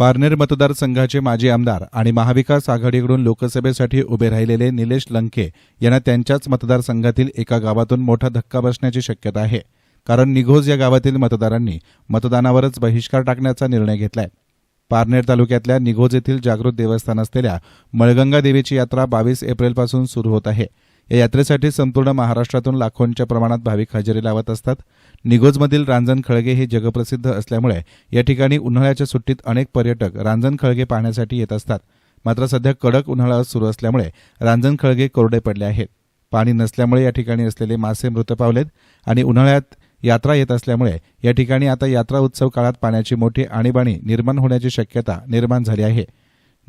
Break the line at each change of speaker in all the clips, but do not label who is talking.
पारनेर मतदारसंघाचे माजी आमदार आणि महाविकास आघाडीकडून लोकसभेसाठी उभे राहिलेले निलेश लंके यांना त्यांच्याच मतदारसंघातील एका गावातून मोठा धक्का बसण्याची शक्यता आहे. कारण निघोज या गावातील मतदारांनी मतदानावरच बहिष्कार टाकण्याचा निर्णय घेतलाय. पारनेर तालुक्यातल्या निघोज येथील जागृत देवस्थान असलेल्या मळगंगा देवीची यात्रा बावीस एप्रिलपासून सुरू होत आहे. या यात्रेसाठी संपूर्ण महाराष्ट्रातून लाखोंच्या प्रमाणात भाविक हजेरी लावत असतात. निगोजमधील रांजण खळगे हे जगप्रसिद्ध असल्यामुळे या ठिकाणी उन्हाळ्याच्या सुट्टीत अनेक पर्यटक रांजण खळगे पाहण्यासाठी येत असतात. मात्र सध्या कडक उन्हाळा सुरू असल्यामुळे रांजण खळगे कोरडे पडले आहेत. पाणी नसल्यामुळे या ठिकाणी असलेले मासे मृत पावलेत आणि उन्हाळ्यात यात्रा येत असल्यामुळे या ठिकाणी आता यात्रा उत्सव काळात पाण्याची मोठी आणीबाणी निर्माण होण्याची शक्यता निर्माण झाली आहे.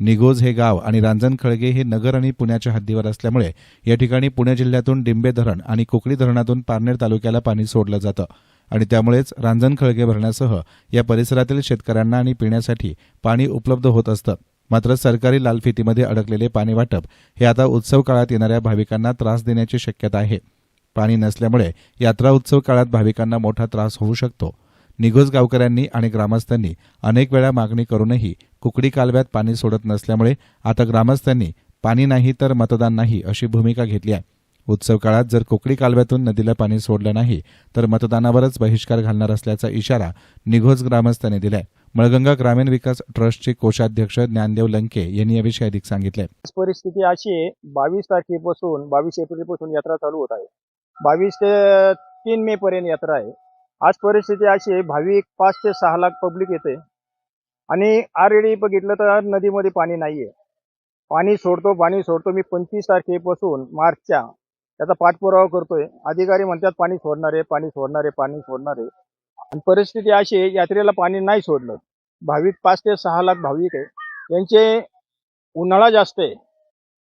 निगोज हे गाव आणि रांजण खळगे हे नगर आणि पुण्याच्या हद्दीवर असल्यामुळे या ठिकाणी पुणे जिल्ह्यातून डिंबे धरण आणि कोकणी धरणातून पारनेर तालुक्याला पाणी सोडलं जातं. आणि त्यामुळेच रांजण खळगे भरण्यासह या परिसरातील शेतकऱ्यांना आणि पिण्यासाठी पाणी उपलब्ध होत असतं. मात्र सरकारी लालफितीमध्ये अडकलेले पाणी वाटप हे आता उत्सव काळात येणाऱ्या भाविकांना त्रास देण्याची शक्यता आहे. पाणी नसल्यामुळे यात्रा उत्सव काळात भाविकांना मोठा त्रास होऊ शकतो. निघोज गावकऱ्यांनी आणि ग्रामस्थांनी अनेक वेळा मागणी करूनही कुकडी कालव्यात पाणी सोडत नसल्यामुळे आता ग्रामस्थांनी पाणी नाही तर मतदान नाही अशी भूमिका घेतली आहे. उत्सव काळात जर कोकडी कालव्यातून नदीला पाणी सोडलं नाही तर मतदानावरच बहिष्कार घालणार असल्याचा इशारा निघोज ग्रामस्थांनी दिलाय. मळगंगा ग्रामीण विकास ट्रस्टचे कोषाध्यक्ष ज्ञानदेव लंके यांनी याविषयी अधिक सांगितले
परिस्थिती अशी आहे बावीस तारखेपासून बावीस एप्रिलपासून यात्रा चालू होत आहे. बावीस ते तीन मे पर्यंत यात्रा आहे. आज परिस्थिती अशी आहे भाविक पाच ते सहा लाख पब्लिक येते. आणि ऑलरेडी बघितलं तर नदीमध्ये पाणी नाही आहे पाणी सोडतो पाणी सोडतो. मी पंचवीस तारखेपासून मार्चच्या त्याचा पाठपुरावा करतोय. अधिकारी म्हणतात पाणी सोडणार आहे पाणी सोडणार आहे पाणी सोडणार आहे. आणि परिस्थिती अशी आहे यात्रेला पाणी नाही सोडलं. भाविक पाच ते सहा लाख भाविक आहे. यांचे उन्हाळा जास्त आहे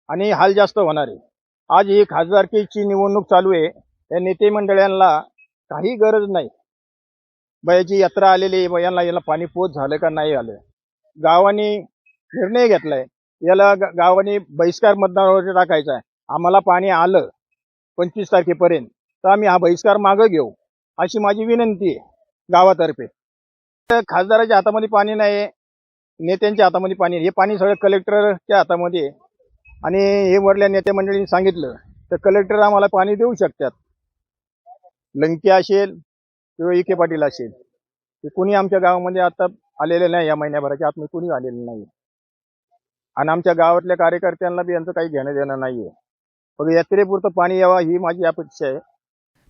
आणि हाल जास्त होणार आहे. आज ही खासदारकीची निवडणूक चालू आहे. या नेते मंडळांना काही गरज नाही. बयाची यात्रा आलेली आहे. यांना याला पाणी पोच झालं का नाही आलं? गावाने निर्णय घेतलाय. याला ग- गावाने बहिष्कार मतदानावर टाकायचा आहे. आम्हाला पाणी आलं पंचवीस तारखेपर्यंत तर आम्ही हा बहिष्कार मागं घेऊ अशी माझी विनंती आहे गावातर्फे. तर खासदाराच्या हातामध्ये पाणी नाही नेत्यांच्या हातामध्ये पाणी हे पाणी सगळं कलेक्टरच्या हातामध्ये आहे. आणि हे वरल्या नेते मंडळींनी सांगितलं तर कलेक्टर आम्हाला पाणी देऊ शकतात. लंके असेल किंवा इके पाटील असेल. हे कुणी आमच्या गावामध्ये आता आलेले नाही या महिन्याभराच्या मी कुणी आलेलं नाही आणि आमच्या गावातल्या कार्यकर्त्यांना बी यांचं काही घेणं देणं नाहीये. मग यात्रेपुरतं पाणी यावं ही माझी अपेक्षा आहे.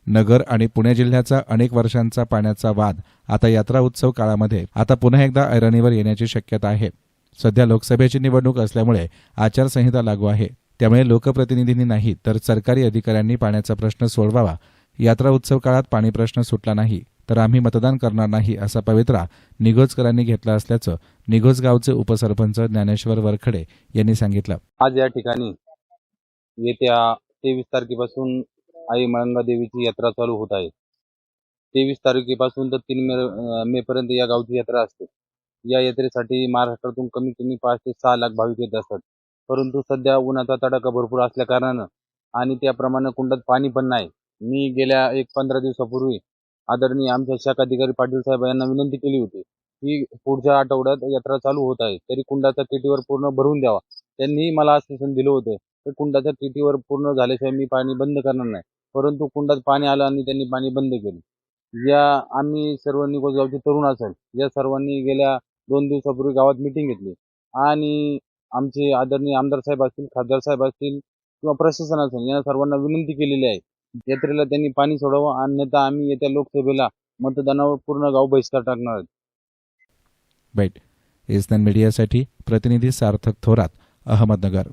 नगर आणि पुणे जिल्ह्याचा अनेक वर्षांचा पाण्याचा वाद आता यात्रा उत्सव काळामध्ये आता पुन्हा एकदा ऐरणीवर येण्याची शक्यता आहे. सध्या लोकसभेची निवडणूक असल्यामुळे आचारसंहिता लागू आहे. त्यामुळे लोकप्रतिनिधींनी नाही तर सरकारी अधिकाऱ्यांनी पाण्याचा प्रश्न सोडवावा यात्रा उत्सव काळात पाणी प्रश्न सुटला नाही तर आम्ही मतदान करणार नाही असा पवित्रा निघोजकरांनी घेतला असल्याचं निघोज गावचे उपसरपंच ज्ञानेश्वर वरखडे यांनी सांगितलं.
आज या ठिकाणी येत्या तेवीस तारखेपासून आई मळंगा देवीची यात्रा चालू होत आहे. तेवीस तारखेपासून तर तीन मे मे पर्यंत या गावची यात्रा असते. या यात्रेसाठी महाराष्ट्रातून कमीत कमी पाच ते सहा लाख भाविक येत असतात. परंतु सध्या उन्हाचा तडाखा भरपूर असल्या कारणानं आणि त्याप्रमाणे कुंडात पाणी पण नाही. मी गेल्या एक पंधरा दिवसापूर्वी आदरणीय आमच्या शाखा अधिकारी पाटील साहेब यांना विनंती केली होती की पुढच्या आठवड्यात यात्रा चालू होत आहे तरी कुंडाचा टीटीवर पूर्ण भरून द्यावा. त्यांनी मला आश्वासन दिलं होतं तर कुंडाच्या किटीवर पूर्ण झाल्याशिवाय मी पाणी बंद करणार नाही परंतु कुंडात पाणी आलं आणि त्यांनी पाणी बंद केलं. या आम्ही सर्व निकोज गावचे तरुण असेल या सर्वांनी गेल्या दोन दिवसापूर्वी गावात मिटिंग घेतली. आणि आमचे आदरणीय आमदार साहेब असतील खासदार साहेब असतील किंवा प्रशासन असेल या सर्वांना विनंती केलेली आहे यात्रेला त्यांनी पाणी सोडावं अन्यथा आम्ही येत्या लोकसभेला मतदानावर पूर्ण गाव बहिष्कार टाकणार आहोत.
बैठ एसनन मीडियासाठी प्रतिनिधी सार्थक थोरात अहमदनगर.